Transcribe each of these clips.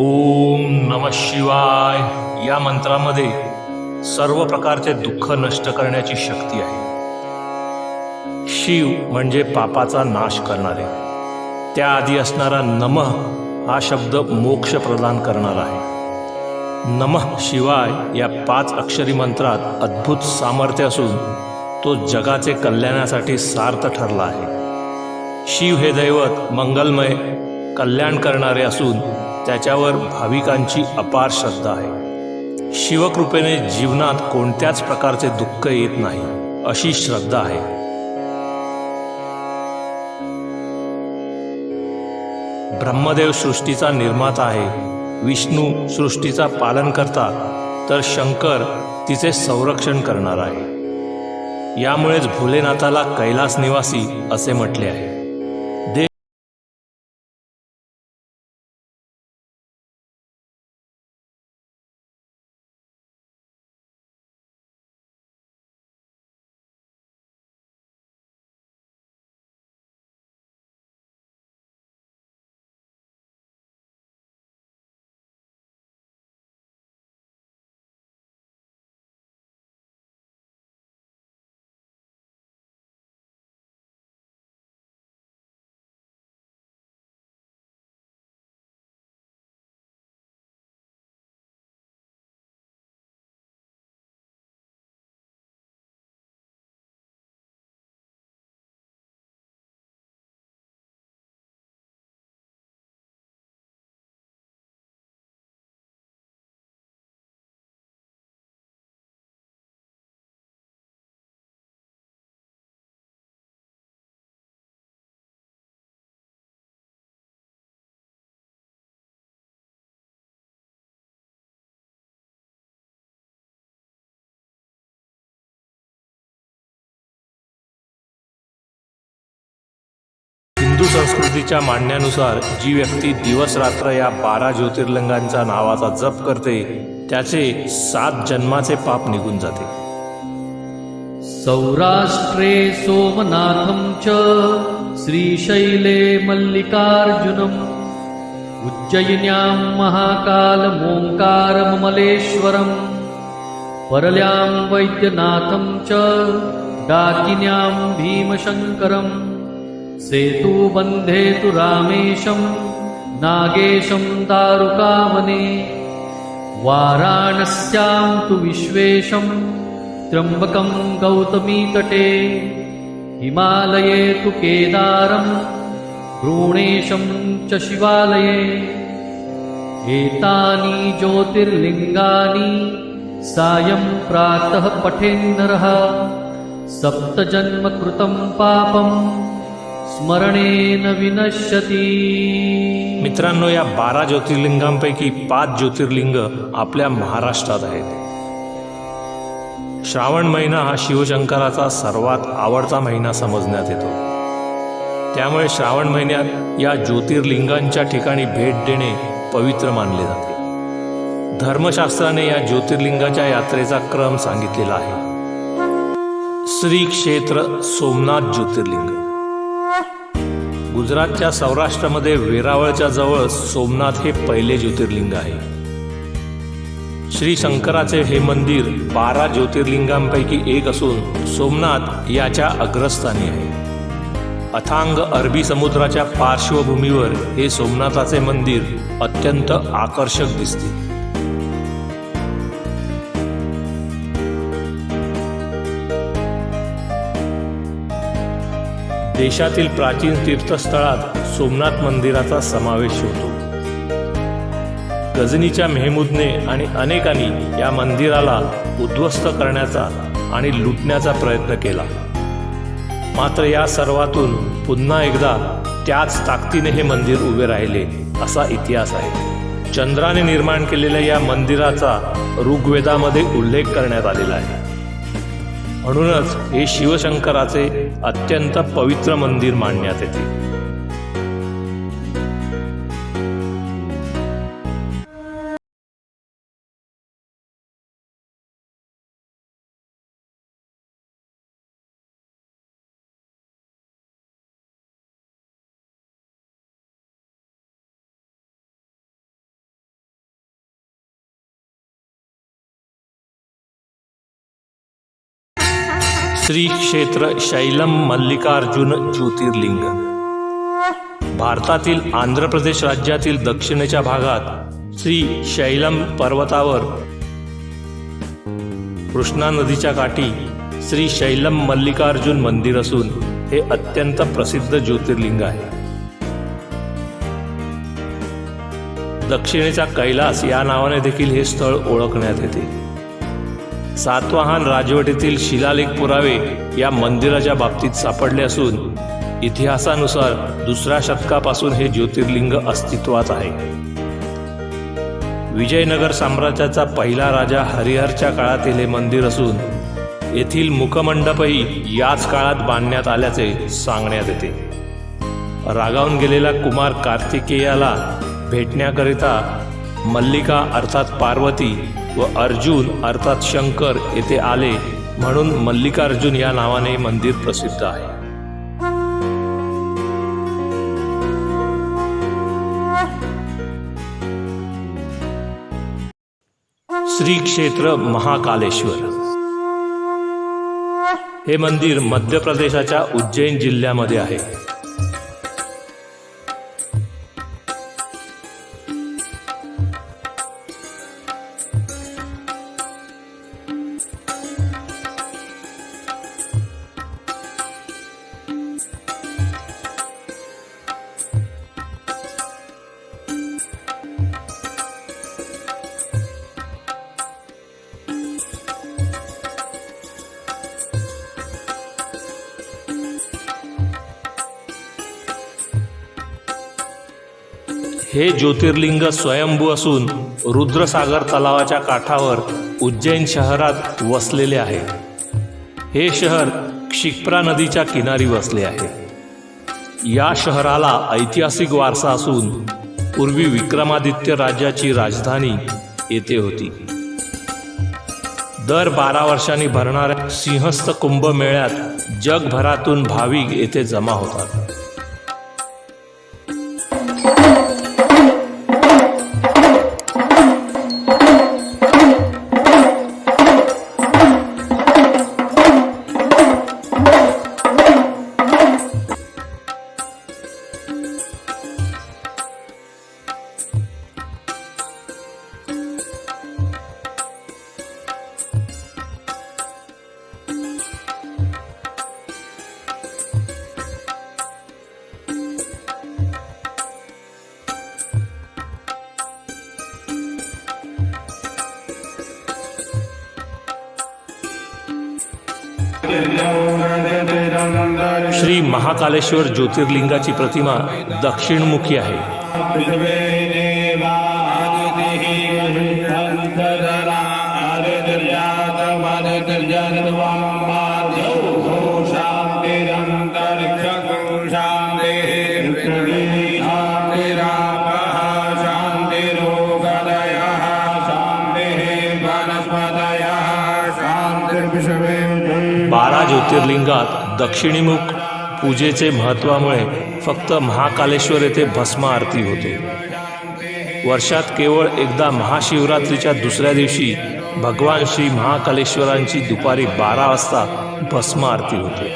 ओम नम शिवाय. या मंत्रामध्ये सर्व प्रकारचे दुःख नष्ट करण्याची शक्ती आहे. शिव म्हणजे पापाचा नाश करणारे. त्याआधी असणारा नमः हा शब्द मोक्ष प्रदान करणार आहे. नमः शिवाय या पाच अक्षरी मंत्रात अद्भुत सामर्थ्य असून तो जगाचे कल्याणासाठी सार्थ ठरला आहे. शिव हे दैवत मंगलमय कल्याण करणारे असून त्याच्यावर भाविकांची अपार श्रद्धा आहे. शिवकृपेने जीवनात कोणत्याच प्रकारचे दुःख येत नाही अशी श्रद्धा आहे. ब्रह्मदेव सृष्टीचा निर्माता आहे विष्णू सृष्टीचा पालन करता तर शंकर तिचे संरक्षण करणार आहे. यामुळेच भोलेनाथाला कैलास निवासी असे म्हटले आहे. हिंदू संस्कृतीच्या मांडण्यानुसार जी व्यक्ती दिवसरात्र या बारा ज्योतिर्लिंगांच्या नावाचा जप करते त्याचे सात जन्माचे पाप निघून जाते. सौराष्ट्रे सोमनाथं च श्रीशैले मल्लिकार्जुनम उज्जयिन्यां महाकालमोङ्कारममलेश्वरम् परल्यां वैद्यनाथं च डाकिन्यां भीमशङ्करम् सेतुबन्धे तु रामेशं नागेशं दारुकावने वाराणस्यां तु विश्वेशं त्र्यम्बकं गौतमीतटे। हिमालये तु केदारं भ्रूणेशं च शिवालये। एतानि ज्योतिर्लिङ्गानि सायं प्रातः पठेन्नरः। सप्तजन्मकृतं पापं स्मरणेन विनश्यती मित्रांनो या बारा ज्योतिर्लिंगांपैकी पाच ज्योतिर्लिंग आपल्या महाराष्ट्रात आहेत. श्रावण महिना हा शिवशंकराचा सर्वात आवडता महिना समजण्यात येतो. त्यामुळे श्रावण महिन्यात या ज्योतिर्लिंगांच्या ठिकाणी भेट देणे पवित्र मानले जाते. धर्मशास्त्राने या ज्योतिर्लिंगाच्या यात्रेचा क्रम सांगितलेला आहे. श्री क्षेत्र सोमनाथ ज्योतिर्लिंग. गुजरातच्या सौराष्ट्रामध्ये वेरावळच्या जवळ सोमनाथ हे पहिले ज्योतिर्लिंग आहे. श्री शंकराचे हे मंदिर बारा ज्योतिर्लिंगांपैकी एक असून सोमनाथ याच्या अग्रस्थानी आहे. अथांग अरबी समुद्राच्या पार्श्वभूमीवर हे सोमनाथाचे मंदिर अत्यंत आकर्षक दिसते. देशातील प्राचीन तीर्थस्थळात सोमनाथ मंदिराचा समावेश होतो. गजनीच्या मेहमूदने आणि अनेकांनी या मंदिराला उद्ध्वस्त करण्याचा आणि लुटण्याचा प्रयत्न केला. मात्र या सर्वातून पुन्हा एकदा त्याच ताकदीने हे मंदिर उभे राहिले असा इतिहास आहे. चंद्राने निर्माण केलेल्या या मंदिराचा ऋग्वेदामध्ये उल्लेख करण्यात आलेला आहे. म्हणूनच हे शिवशंकराचे अत्यंत पवित्र मंदिर मानण्यात येते. श्री क्षेत्र शैलम मल्लिकार्जुन ज्योतिर्लिंग. भारतातील आंध्र प्रदेश राज्यातील दक्षिणेच्या भागात श्री शैलम पर्वतावर कृष्णा नदीच्या काठी श्री शैलम मल्लिकार्जुन मंदिर असून हे अत्यंत प्रसिद्ध ज्योतिर्लिंग आहे. दक्षिणेचा कैलास या नावाने देखील हे स्थळ ओळखण्यात येते. सातवाहन राजवटीतील शिलालेख पुरावे या मंदिराच्या बाबतीत सापडले असून इतिहासानुसार दुसऱ्या शतकापासून हे ज्योतिर्लिंग अस्तित्वात आहे. विजयनगर साम्राज्याचा पहिला राजा हरिहरच्या काळातील हे मंदिर असून येथील मुखमंडपही याच काळात बांधण्यात आल्याचे सांगण्यात येते. रागावून गेलेला कुमार कार्तिकेयाला भेटण्याकरिता मल्लिका अर्थात पार्वती व अर्जुन अर्थात शंकर येथे आले म्हणून मल्लिकार्जुन या नावाने मंदिर प्रसिद्ध आहे. श्री क्षेत्र महाकालेश्वर. हे मंदिर मध्य प्रदेशाच्या उज्जैन जिल्ह्यामध्ये आहे. हे ज्योतिर्लिंग स्वयंभू असून रुद्रसागर तलावाच्या काठावर उज्जैन शहरात वसलेले आहे. हे शहर क्षिप्रा नदीच्या किनारी वसले आहे. या शहराला ऐतिहासिक वारसा असून पूर्वी विक्रमादित्य राज्याची राजधानी येथे होती. दर बारा वर्षांनी भरणाऱ्या सिंहस्थ कुंभमेळ्यात जगभरातून भाविक येथे जमा होतात. महाकालेश्वर ज्योतिर्लिंगाची प्रतिमा दक्षिणमुखी आहे. बारा ज्योतिर्लिंगात दक्षिणीमुख पूजेचे महत्त्वामुळे फक्त महाकालेश्वर येथे भस्म आरती होते. वर्षात केवळ एकदा महाशिवरात्रीच्या दुसऱ्या दिवशी भगवान श्री महाकालेश्वरांची दुपारी बारा वाजता भस्म आरती होते.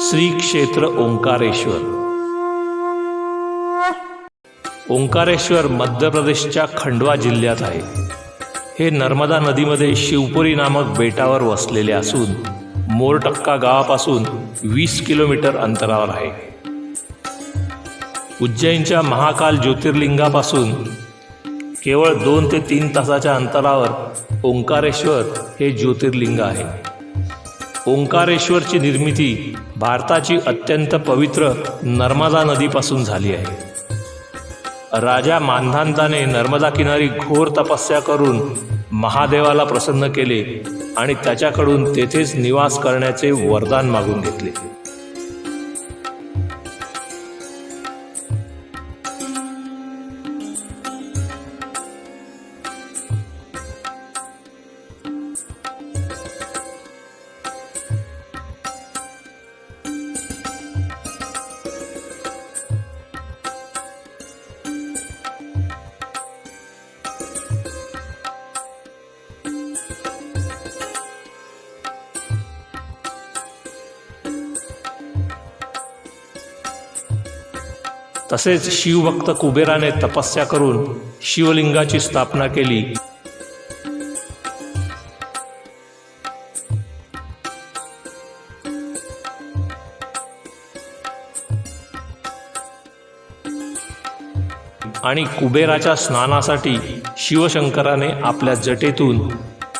श्री क्षेत्र ओंकारेश्वर. ओंकारेश्वर मध्य प्रदेशच्या खंडवा जिल्ह्यात आहे. हे नर्मदा नदीमध्ये शिवपुरी नामक बेटावर वसलेले असून मोरटक्का गावापासून वीस किलोमीटर अंतरावर आहे. उज्जैनच्या महाकाल ज्योतिर्लिंगापासून केवळ दोन ते तीन तासाच्या अंतरावर ओंकारेश्वर हे ज्योतिर्लिंग आहे. ओंकारेश्वरची निर्मिती भारताची अत्यंत पवित्र नर्मदा नदीपासून झाली आहे. राजा मानधांताने नर्मदा किनारी घोर तपस्या करून महादेवाला प्रसन्न केले आणि त्याच्याकडून तेथेच निवास करण्याचे वरदान मागून घेतले. तसेच शिवभक्त कुबेराने तपस्या करून शिवलिंगाची स्थापना केली. आणि कुबेराच्या स्नानासाठी शिवशंकराने आपल्या जटेतून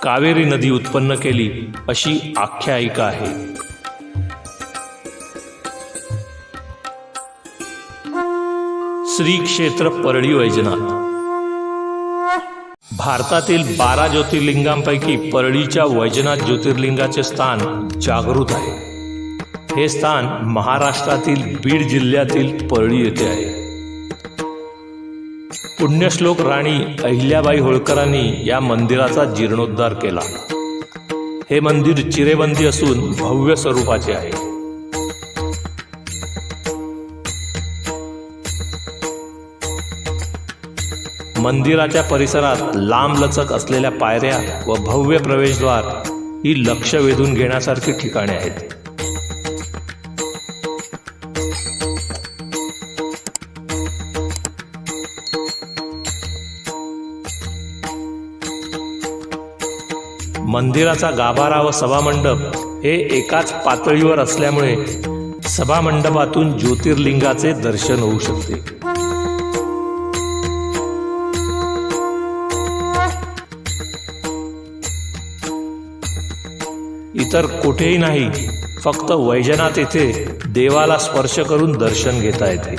कावेरी नदी उत्पन्न केली अशी आख्यायिका आहे. श्री क्षेत्र परळी वैजनाथ. भारतातील बारा ज्योतिर्लिंगांपैकी परळीच्या वैजनाथ ज्योतिर्लिंगाचे स्थान जागृत आहे. हे स्थान महाराष्ट्रातील बीड जिल्ह्यातील परळी येथे आहे. पुण्यश्लोक राणी अहिल्याबाई होळकरांनी या मंदिराचा जीर्णोद्धार केला. हे मंदिर चिरेबंदी असून भव्य स्वरूपाचे आहे. मंदिराच्या परिसरात लांबलचक असलेल्या पायऱ्या व भव्य प्रवेशद्वार ही लक्ष वेधून घेण्यासारखी ठिकाणे आहेत. मंदिराचा गाभारा व सभामंडप हे एकाच पातळीवर असल्यामुळे सभामंडपातून ज्योतिर्लिंगाचे दर्शन होऊ शकते. इतर कुठेही नाही. फक्त वैजनाथ येथे देवाला स्पर्श करून दर्शन घेता येते.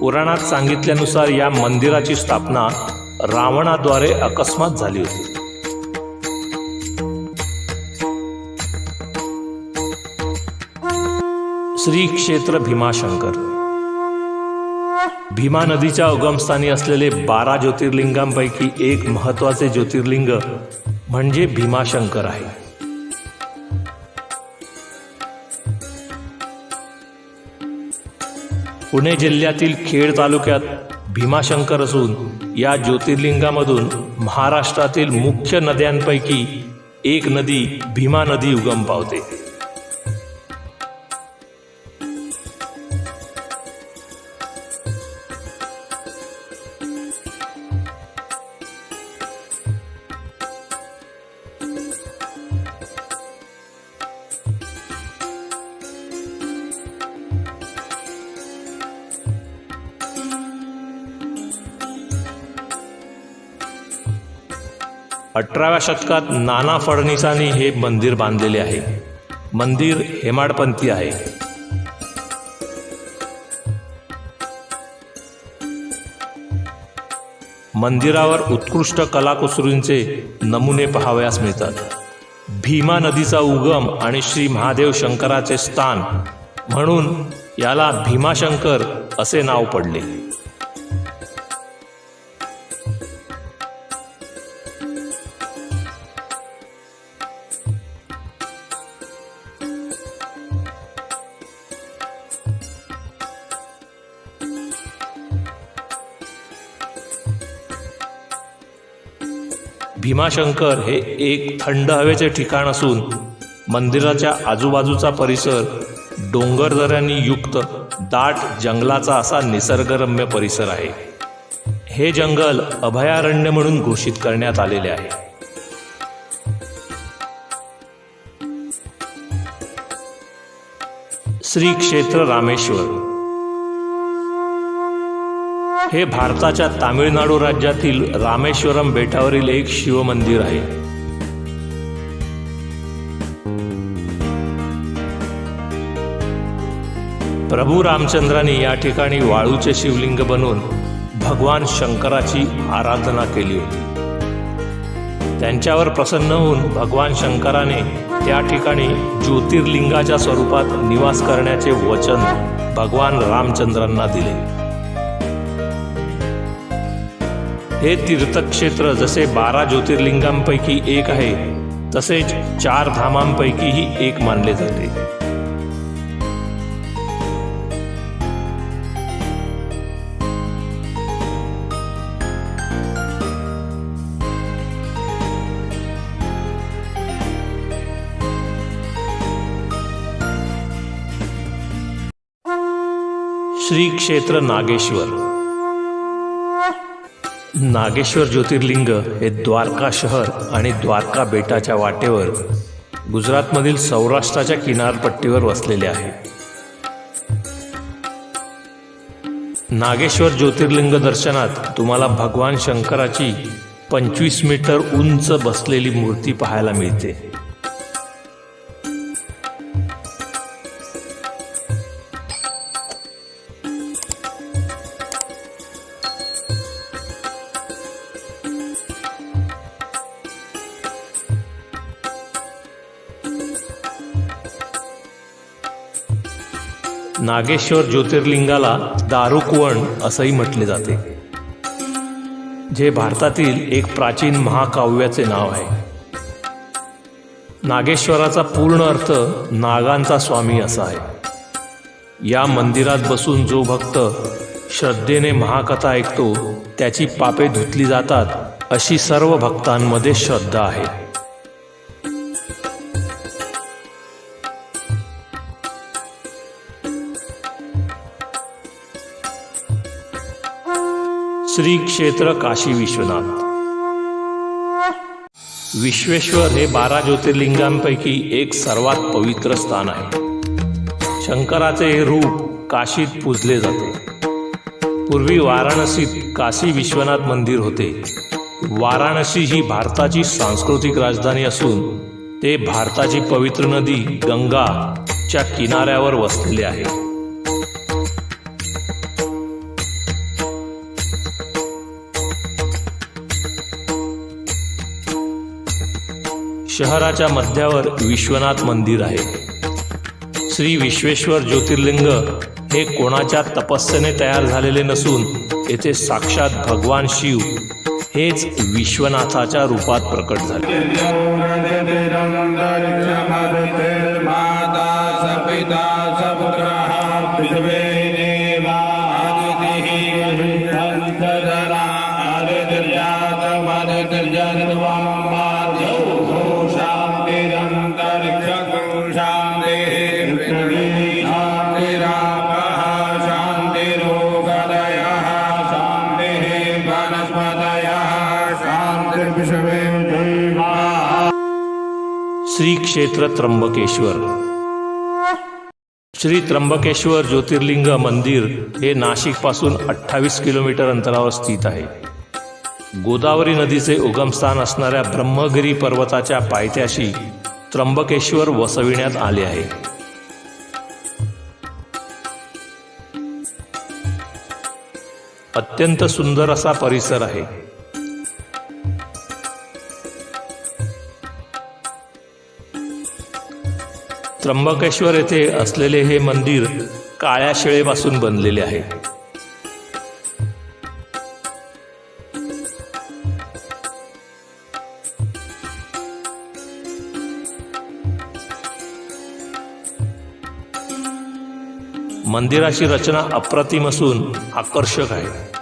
पुराणात सांगितल्यानुसार या मंदिराची स्थापना रावणाद्वारे अकस्मात झाली होती. श्री क्षेत्र भीमाशंकर. भीमा नदीच्या उगमस्थानी असलेले बारा ज्योतिर्लिंगांपैकी एक महत्त्वाचे ज्योतिर्लिंग म्हणजे भीमाशंकर आहे. पुणे जिल्ह्यातील खेड तालुक्यात भीमाशंकर असून या ज्योतिर्लिंगामधून महाराष्ट्रातील मुख्य नद्यांपैकी एक नदी भीमा नदी उगम पावते. अठराव्या शतकात नाना फडणीसांनी हे मंदिर बांधलेले आहे. मंदिर हेमाडपंथी आहे. मंदिरावर उत्कृष्ट कलाकुसरींचे नमुने पहावयास मिळतात. भीमा नदीचा उगम आणि श्री महादेव शंकराचे स्थान म्हणून याला भीमाशंकर असे नाव पडले. भीमाशंकर हे एक थंड हवेचे ठिकाण असून मंदिराच्या आजूबाजूचा परिसर डोंगरदऱ्यांनी युक्त दाट जंगलाचा असा निसर्गरम्य परिसर आहे. हे जंगल अभयारण्य म्हणून घोषित करण्यात आलेले आहे. श्री क्षेत्र रामेश्वर हे भारताच्या तामिळनाडू राज्यातील रामेश्वरम बेटावरील एक शिवमंदिर आहे. प्रभू रामचंद्रांनी या ठिकाणी वाळूचे शिवलिंग बनवून भगवान शंकराची आराधना केली होती. त्यांच्यावर प्रसन्न होऊन भगवान शंकराने त्या ठिकाणी ज्योतिर्लिंगाच्या स्वरूपात निवास करण्याचे वचन भगवान रामचंद्रांना दिले. हे तीर्थक्षेत्र, जसे बारा ज्योतिर्लिंगांपैकी एक आहे, तसेच चार धामांपैकीही एक मानले जाते. श्री क्षेत्र नागेश्वर. नागेश्वर ज्योतिर्लिंग हे द्वारका शहर आणि द्वारका बेटाच्या वाटेवर गुजरातमधील सौराष्ट्राच्या किनारपट्टीवर वसलेले आहे. नागेश्वर ज्योतिर्लिंग दर्शनात तुम्हाला भगवान शंकराची पंचवीस मीटर उंच बसलेली मूर्ती पाहायला मिळते. नागेश्वर ज्योतिर्लिंगाला दारुकवण असंही म्हटले जाते जे भारतातील एक प्राचीन महाकाव्याचे नाव आहे. नागेश्वराचा पूर्ण अर्थ नागांचा स्वामी असा आहे. या मंदिरात बसून जो भक्त श्रद्धेने महाकथा ऐकतो त्याची पापे धुतली जातात अशी सर्व भक्तांमध्ये श्रद्धा आहे. श्री क्षेत्र काशी विश्वनाथ. विश्वेश्वर हे बारा ज्योतिर्लिंगांपैकी एक सर्वात पवित्र स्थान आहे. शंकराचे हे रूप काशीत पूजले जाते. पूर्वी वाराणसीत काशी विश्वनाथ मंदिर होते. वाराणसी ही भारताची सांस्कृतिक राजधानी असून ते भारताची पवित्र नदी गंगा च्या किनाऱ्यावर वसलेले आहे. शहराच्या मध्यावर विश्वनाथ मंदिर आहे. श्री विश्वेश्वर ज्योतिर्लिंग हे कोणाच्या तपस्येने तयार झालेले नसून येथे साक्षात भगवान शिव हेच विश्वनाथाच्या रूपात प्रकट झाले. क्षेत्र त्र्यंबकेश्वर. श्री त्र्यंबकेश्वर ज्योतिर्लिंग मंदिर हे नाशिकपासून अठ्ठावीस किलोमीटर अंतरावर स्थित आहे. गोदावरी नदीचे उगमस्थान असणाऱ्या ब्रह्मगिरी पर्वताच्या पायथ्याशी त्र्यंबकेश्वर वसविण्यात आले आहे. अत्यंत सुंदर असा परिसर आहे. त्र्यंबकेश्वर येथे असलेले हे मंदिर काळ्या शिळेपासून बनलेले आहे. मंदिराची रचना अप्रतिम असून आकर्षक आहे.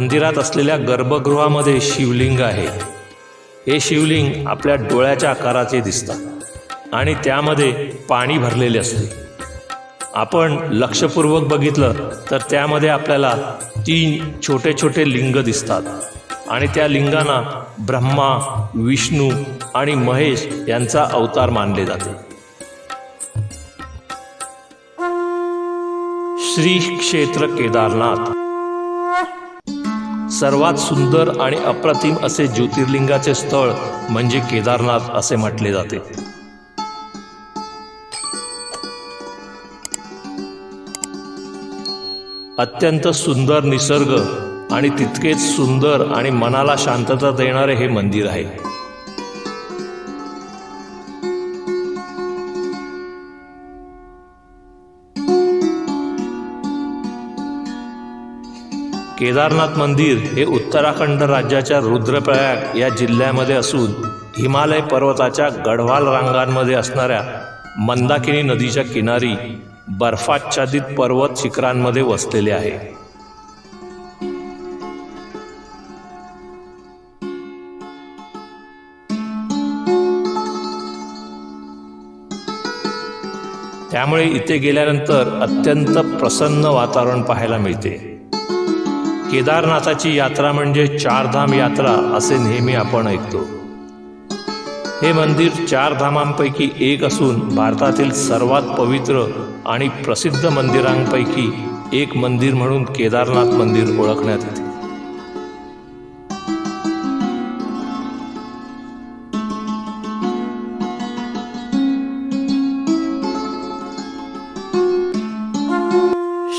मंदिरात असलेल्या गर्भगृहामध्ये शिवलिंग आहे. हे शिवलिंग आपल्या डोळ्याच्या आकाराचे दिसतात आणि त्यामध्ये पाणी भरलेले असते. आपण लक्षपूर्वक बघितलं तर त्यामध्ये आपल्याला तीन छोटे छोटे लिंग दिसतात आणि त्या लिंगांना ब्रह्मा विष्णू आणि महेश यांचा अवतार मानले जाते. श्री क्षेत्र केदारनाथ. सर्वात सुंदर आणि अप्रतिम असे ज्योतिर्लिंगाचे स्थळ म्हणजे केदारनाथ असे म्हटले जाते. अत्यंत सुंदर निसर्ग आणि तितकेच सुंदर आणि मनाला शांतता देणारे हे मंदिर आहे. केदारनाथ मंदिर हे उत्तराखंड राज्याच्या रुद्रप्रयाग या जिल्ह्यामध्ये असून हिमालय पर्वताच्या गढवाल रांगांमध्ये असणाऱ्या मंदाकिनी नदीच्या किनारी बर्फाच्छादित पर्वत शिखरांमध्ये वसलेले आहे. त्यामुळे इथे गेल्यानंतर अत्यंत प्रसन्न वातावरण पाहायला मिळते. केदारनाथाची यात्रा म्हणजे चारधाम यात्रा असे नेहमी आपण ऐकतो. हे मंदिर चार धामांपैकी एक असून भारतातील सर्वात पवित्र आणि प्रसिद्ध मंदिरांपैकी एक मंदिर म्हणून केदारनाथ मंदिर ओळखण्यात येते.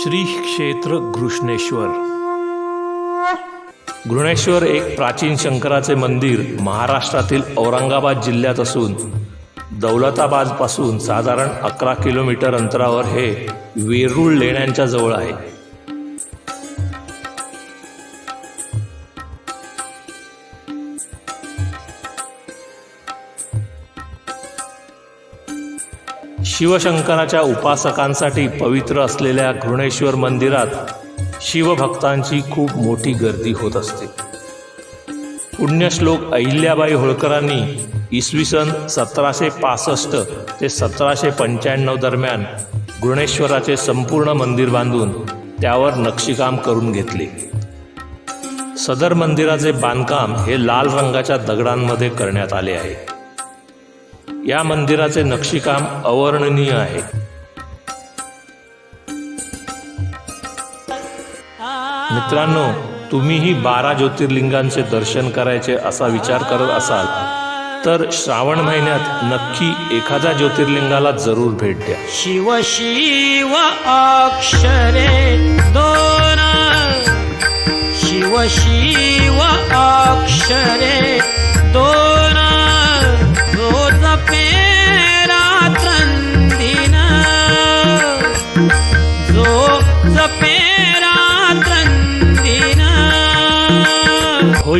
श्री क्षेत्र घृष्णेश्वर. घृणेश्वर एक प्राचीन शंकराचे मंदिर महाराष्ट्रातील औरंगाबाद जिल्ह्यात असून दौलताबादपासून साधारण अकरा किलोमीटर अंतरावर हे वेरूळ लेण्यांच्या जवळ आहे. शिवशंकराच्या उपासकांसाठी पवित्र असलेल्या घृणेश्वर मंदिरात शिवभक्तांची खूप मोठी गर्दी होत असते. पुण्यश्लोक अहिल्याबाई होळकरांनी इसवी सन सतराशे पासष्ट ते सतराशे पंच्याण्णव दरम्यान घृणेश्वराचे संपूर्ण मंदिर बांधून त्यावर नक्षीकाम करून घेतले. सदर मंदिराचे बांधकाम हे लाल रंगाच्या दगडांमध्ये करण्यात आले आहे. या मंदिराचे नक्षीकाम अवर्णनीय आहे. मित्रांनो तुम्हीही बारा ज्योतिर्लिंगांचे दर्शन करायचे असा विचार करत असाल तर श्रावण महिन्यात नक्की एखाद्या ज्योतिर्लिंगाला जरूर भेट द्या. शिव शिव अक्षरे दोन. शिव शिव अक्षरे दोन.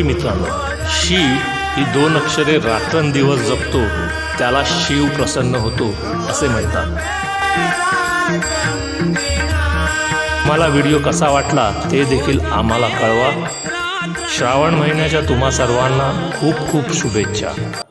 होय मित्रांनो. शी ही दोन अक्षरे रात्रंदिवस जपतो त्याला शिव प्रसन्न होतो असे म्हणतात. मला व्हिडिओ कसा वाटला ते देखील आम्हाला कळवा. श्रावण महिन्याच्या तुम्हा सर्वांना खूप खूप शुभेच्छा.